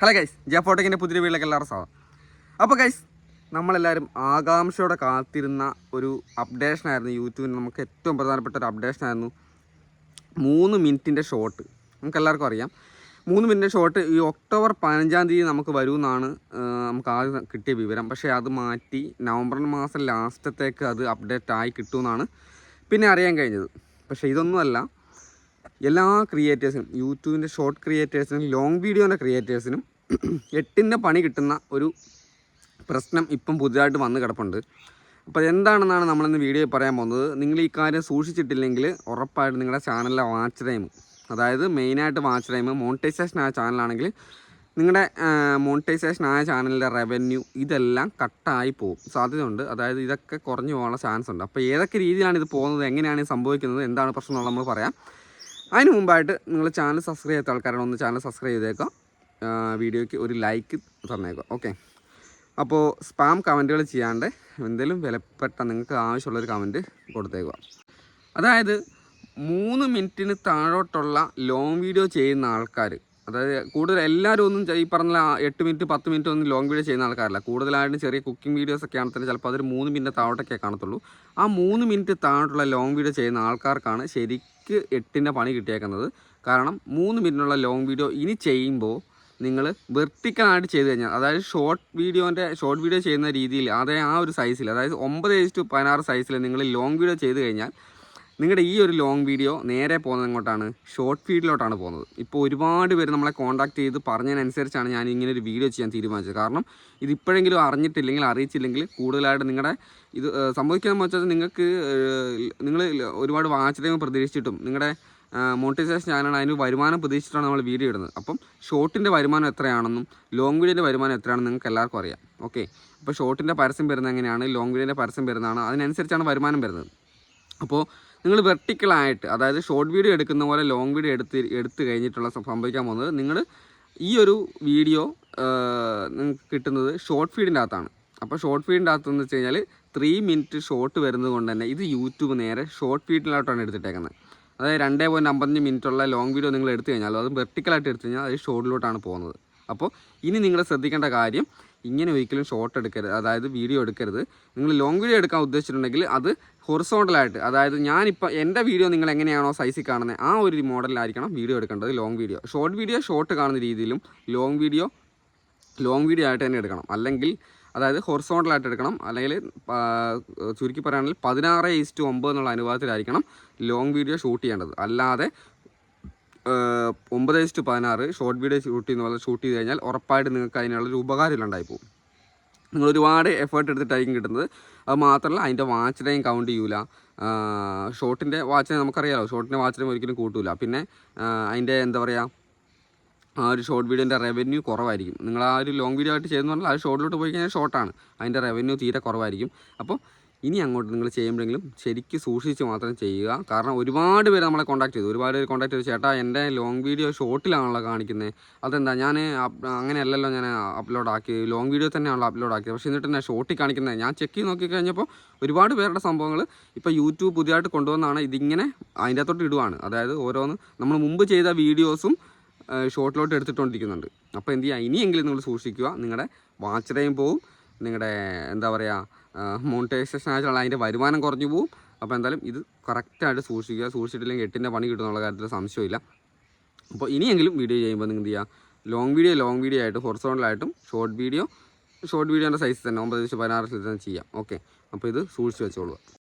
Hello guys J ഫോട്ടോക്കിന്റെ പുതിയ വീട്ടിലേക്ക് എല്ലാവരും സ്വാഗതം. അപ്പോൾ ഗൈസ് നമ്മളെല്ലാവരും ആകാംക്ഷയോടെ കാത്തിരുന്ന ഒരു അപ്ഡേഷനായിരുന്നു യൂട്യൂബിന് നമുക്ക് ഏറ്റവും പ്രധാനപ്പെട്ട ഒരു അപ്ഡേഷനായിരുന്നു മൂന്ന് മിനിറ്റിന്റെ ഷോട്ട് നമുക്ക് എല്ലാവർക്കും അറിയാം. മൂന്ന് മിനിറ്റ് ഷോട്ട് ഈ ഒക്ടോബർ പതിനഞ്ചാം തീയതി നമുക്ക് വരുമെന്നാണ് നമുക്ക് ആദ്യം കിട്ടിയ വിവരം. പക്ഷേ അത് മാറ്റി നവംബർ മാസം ലാസ്റ്റത്തേക്ക് അത് അപ്ഡേറ്റ് ആയി കിട്ടുമെന്നാണ് പിന്നെ അറിയാൻ കഴിഞ്ഞത്. പക്ഷേ ഇതൊന്നുമല്ല. എല്ലാ ക്രിയേറ്റേഴ്സിനും യൂട്യൂബിന്റെ ഷോർട്ട് ക്രിയേറ്റേഴ്സിനും ലോങ് വീഡിയോന്റെ ക്രിയേറ്റേഴ്സിനും എട്ടിന്റെ പണി കിട്ടുന്ന ഒരു പ്രശ്നം ഇപ്പം പുതുതായിട്ട് വന്ന് കിടപ്പുണ്ട്. അപ്പോൾ എന്താണെന്നാണ് നമ്മളിന്ന് വീഡിയോയിൽ പറയാൻ പോകുന്നത്. നിങ്ങൾ ഈ കാര്യം സൂക്ഷിച്ചിട്ടില്ലെങ്കിൽ ഉറപ്പായിട്ടും നിങ്ങളുടെ ചാനലിലെ വാച്ച് ടൈം അതായത് മെയിനായിട്ട് വാച്ച് ടൈം മോണിറ്റൈസേഷൻ ആയ ചാനലാണെങ്കിൽ നിങ്ങളുടെ മോണിറ്റൈസേഷൻ ആയ ചാനലിന്റെ റവന്യൂ ഇതെല്ലാം കട്ടായി പോകും. സാധ്യതയുണ്ട്. അതായത് ഇതൊക്കെ കുറഞ്ഞു പോകാനുള്ള ചാൻസ് ഉണ്ട്. അപ്പോൾ ഏതൊക്കെ രീതിയിലാണ് ഇത് പോകുന്നത് എങ്ങനെയാണ് സംഭവിക്കുന്നത് എന്താണ് പ്രശ്നം എന്നുള്ളത് നമ്മൾ പറയാം. അതിന് മുമ്പായിട്ട് നിങ്ങൾ ചാനൽ സബ്സ്ക്രൈബ് ചെയ്യാത്ത ആൾക്കാരാണ് ഒന്ന് ചാനൽ സബ്സ്ക്രൈബ് ചെയ്തേക്കാം. വീഡിയോയ്ക്ക് ഒരു ലൈക്ക് തന്നേക്കാം ഓക്കെ? അപ്പോൾ സ്പാം കമന്റുകൾ ചെയ്യാണ്ട് എന്തെങ്കിലും വിലപ്പെട്ട നിങ്ങൾക്ക് ആവശ്യമുള്ളൊരു കമന്റ് കൊടുത്തേക്കുക. അതായത് മൂന്ന് മിനിറ്റിന് താഴോട്ടുള്ള ലോങ് വീഡിയോ ചെയ്യുന്ന ആൾക്കാർ അതായത് കൂടുതൽ എല്ലാവരും ഒന്നും ഈ പറഞ്ഞ എട്ട് മിനിറ്റ് പത്ത് മിനിറ്റ് ഒന്നും ലോങ് വീഡിയോ ചെയ്യുന്ന ആൾക്കാരല്ല. കൂടുതലായിട്ടും ചെറിയ കുക്കിംഗ് വീഡിയോസ് ഒക്കെ ആണെങ്കിൽ ചിലപ്പോൾ അതൊരു മൂന്ന് മിനിറ്റ് താഴോട്ടൊക്കെ കാണത്തുള്ളൂ. ആ മൂന്ന് മിനിറ്റ് താഴോട്ടുള്ള ലോങ് വീഡിയോ ചെയ്യുന്ന ആൾക്കാർക്കാണ് ശരിക്ക് എട്ടിന്റെ പണി കിട്ടിയേക്കുന്നത്. കാരണം മൂന്ന് മിനിറ്റിനുള്ള ലോങ് വീഡിയോ ഇനി ചെയ്യുമ്പോൾ നിങ്ങൾ വെർട്ടിക്കലായിട്ട് ചെയ്ത് കഴിഞ്ഞാൽ അതായത് ഷോർട്ട് വീഡിയോന്റെ ഷോർട്ട് വീഡിയോ ചെയ്യുന്ന രീതിയിൽ അതായത് ആ ഒരു സൈസിൽ അതായത് ഒമ്പത് ഏജ് ടു പതിനാറ് സൈസിൽ നിങ്ങൾ ലോങ് വീഡിയോ ചെയ്ത് കഴിഞ്ഞാൽ നിങ്ങളുടെ ഈ ഒരു ലോങ് വീഡിയോ നേരെ പോകുന്നത് എങ്ങോട്ടാണ്? ഷോർട്ട് ഫീഡിലോട്ടാണ് പോകുന്നത്. ഇപ്പോൾ ഒരുപാട് പേര് നമ്മളെ കോൺടാക്ട് ചെയ്ത് പറഞ്ഞതിനനുസരിച്ചാണ് ഞാൻ ഇങ്ങനെ ഒരു വീഡിയോ ചെയ്യാൻ തീരുമാനിച്ചത്. കാരണം ഇതിപ്പോഴെങ്കിലും അറിഞ്ഞിട്ടില്ലെങ്കിൽ അറിയിച്ചില്ലെങ്കിൽ കൂടുതലായിട്ട് നിങ്ങളുടെ ഇത് സംഭവിക്കാമെന്ന് വെച്ചാൽ നിങ്ങൾക്ക് നിങ്ങൾ ഒരുപാട് വാച്ച് ടൈം പ്രതീക്ഷിച്ചിട്ടും നിങ്ങളുടെ മോണിറ്റൈസേഷൻ ചാനലാണ് അതിന് വരുമാനം പ്രതീക്ഷിച്ചിട്ടാണ് നമ്മൾ വീഡിയോ ഇടുന്നത്. അപ്പം ഷോർട്ടിന്റെ വരുമാനം എത്രയാണെന്നും ലോങ് വീഡിയോന്റെ വരുമാനം എത്രയാണെന്നും നിങ്ങൾക്ക് എല്ലാവർക്കും അറിയാം. ഓക്കെ അപ്പോൾ ഷോർട്ടിന്റെ പരസ്യം വരുന്നത് എങ്ങനെയാണ് ലോങ് വീഡിയോന്റെ പരസ്യം വരുന്നതാണ് അതിനനുസരിച്ചാണ് വരുമാനം വരുന്നത്. അപ്പോൾ നിങ്ങൾ വെർട്ടിക്കലായിട്ട് അതായത് ഷോർട്ട് വീഡിയോ എടുക്കുന്ന പോലെ ലോങ് വീഡിയോ എടുത്ത് എടുത്തു കഴിഞ്ഞിട്ടുള്ള സംഭവിക്കാൻ പോകുന്നത് നിങ്ങൾ ഈ ഒരു വീഡിയോ നിങ്ങൾക്ക് കിട്ടുന്നത് ഷോർട്ട് ഫീഡിന്റെ അകത്താണ്. അപ്പോൾ ഷോർട്ട് ഫീഡിന്റെ അകത്ത് എന്ന് വെച്ച് കഴിഞ്ഞാൽ ത്രീ മിനിറ്റ് ഷോർട്ട് വരുന്നത് കൊണ്ട് തന്നെ ഇത് യൂട്യൂബ് നേരെ ഷോർട്ട് ഫീഡിലോട്ടാണ് എടുത്തിട്ടേക്കുന്നത്. അതായത് രണ്ടേ പോയിന്റ് അമ്പത്തഞ്ച് മിനിറ്റുള്ള ലോങ് വീഡിയോ നിങ്ങൾ എടുത്തു കഴിഞ്ഞാൽ അത് വെർട്ടിക്കലായിട്ട് എടുത്തു കഴിഞ്ഞാൽ അത് ഷോർട്ടിലോട്ടാണ് പോകുന്നത്. അപ്പോൾ ഇനി നിങ്ങൾ ശ്രദ്ധിക്കേണ്ട കാര്യം ഇങ്ങനെ ഒരിക്കലും ഷോർട്ട് എടുക്കരുത്. അതായത് വീഡിയോ എടുക്കരുത്. നിങ്ങൾ ലോങ് വീഡിയോ എടുക്കാൻ ഉദ്ദേശിച്ചിട്ടുണ്ടെങ്കിൽ അത് ഹൊറിസോണ്ടലായിട്ട് അതായത് ഞാനിപ്പോൾ എന്റെ വീഡിയോ നിങ്ങൾ എങ്ങനെയാണോ സൈസിൽ കാണുന്നത് ആ ഒരു മോഡലിലായിരിക്കണം വീഡിയോ എടുക്കേണ്ടത് long video short video short കാണുന്ന രീതിയിലും ലോങ് വീഡിയോ ലോങ് വീഡിയോ ആയിട്ട് തന്നെ എടുക്കണം. അല്ലെങ്കിൽ അതായത് ഹൊറിസോണ്ടലായിട്ട് എടുക്കണം. അല്ലെങ്കിൽ ചുരുക്കി പറയുകയാണെങ്കിൽ പതിനാറ് ഈസ്റ്റ് ഒമ്പത് എന്നുള്ള അനുപാതത്തിലായിരിക്കണം ലോങ് വീഡിയോ ഷൂട്ട് ചെയ്യേണ്ടത്. അല്ലാതെ ഒമ്പത് ഈസ്റ്റ് പതിനാറ് ഷോർട്ട് വീഡിയോ ഷൂട്ട് ചെയ്യുന്ന പോലെ ഷൂട്ട് ചെയ്ത് കഴിഞ്ഞാൽ ഉറപ്പായിട്ട് നിങ്ങൾക്ക് അതിനുള്ളൊരു ഉപകാരം പോകും നിങ്ങൾ ഒരുപാട് എഫേർട്ട് എടുത്തിട്ടായിരിക്കും കിട്ടുന്നത്. അത് മാത്രമല്ല അതിന്റെ വാച്ച് ടൈം കൗണ്ട് ചെയ്യൂല ഷോർട്ടിന്റെ വാച്ചിനെ നമുക്കറിയാമോ ഷോർട്ടിന്റെ വാച്ച് ടൈം ഒരിക്കലും കൂട്ടൂല. പിന്നെ ആ, അതിന്റെ എന്താ പറയുക ആ ഒരു ഷോർട്ട് വീഡിയോന്റെ റവന്യൂ കുറവായിരിക്കും. നിങ്ങൾ ആ ഒരു ലോങ് വീഡിയോ ആയിട്ട് ചെയ്യുന്ന പറഞ്ഞാൽ അത് ഷോർട്ടിലോട്ട് പോയി കഴിഞ്ഞാൽ ഷോർട്ടാണ് അതിന്റെ റവന്യൂ തീരെ കുറവായിരിക്കും. അപ്പോൾ ഇനി അങ്ങോട്ട് നിങ്ങൾ ചെയ്യുമ്പോഴെങ്കിലും ശരിക്കും സൂക്ഷിച്ച് മാത്രം ചെയ്യുക. കാരണം ഒരുപാട് പേര് നമ്മളെ കോൺടാക്ട് ചെയ്തു. ഒരുപാട് പേര് കോൺടാക്ട് ചെയ്തു. ചേട്ടാ എന്റെ ലോങ് വീഡിയോ ഷോർട്ടിലാണല്ലോ കാണിക്കുന്നത്. അതെന്താ? ഞാൻ അങ്ങനെയല്ലല്ലോ ഞാൻ അപ്ലോഡ് ആക്കി. ലോങ് വീഡിയോ തന്നെയാണല്ലോ അപ്ലോഡ് ആക്കിയത്. പക്ഷേ എന്നിട്ട് ഞാൻ ഷോർട്ടിൽ കാണിക്കുന്നത്. ഞാൻ ചെക്ക് ചെയ്ത് നോക്കിക്കഴിഞ്ഞപ്പോൾ ഒരുപാട് പേരുടെ സംഭവങ്ങൾ ഇപ്പോൾ യൂട്യൂബ് പുതിയതായിട്ട് കൊണ്ടുവന്നാണ്. ഇതിങ്ങനെ അതിന്റെ അകത്തോട്ട് ഇടുവാണ്. അതായത് ഓരോന്ന് നമ്മൾ മുമ്പ് ചെയ്ത വീഡിയോസും ഷോർട്ടിലോട്ട് എടുത്തിട്ടുകൊണ്ടിരിക്കുന്നുണ്ട് അപ്പോൾ എന്ത് ചെയ്യുക? ഇനിയെങ്കിലും നിങ്ങൾ സൂക്ഷിക്കുക. നിങ്ങളുടെ വാച്ച് ടൈം പോവും. നിങ്ങളുടെ എന്താ പറയുക മോണിറ്റൈസേഷൻ ആയിട്ടുള്ള അതിന്റെ വരുമാനം കുറഞ്ഞു പോകും അപ്പോൾ എന്തായാലും ഇത് കറക്റ്റായിട്ട് സൂക്ഷിക്കുക. സൂക്ഷിച്ചിട്ടില്ലെങ്കിൽ എട്ടിന്റെ പണി കിട്ടുന്നുള്ള കാര്യത്തിൽ സംശയമില്ല. അപ്പോൾ ഇനിയെങ്കിലും വീഡിയോ ചെയ്യുമ്പോൾ നിങ്ങൾ എന്ത് ചെയ്യുക ലോങ് വീഡിയോ ലോങ് വീഡിയോ ആയിട്ട് ഹൊറിസോണ്ടലായിട്ടും ഷോർട്ട് വീഡിയോ ഷോർട്ട് വീഡിയോന്റെ സൈസ് തന്നെ. ഒമ്പത് ദിവസം പതിനാറ് തന്നെ ചെയ്യാം. ഓക്കെ അപ്പോൾ ഇത് സൂക്ഷിച്ച് വെച്ചോളുക.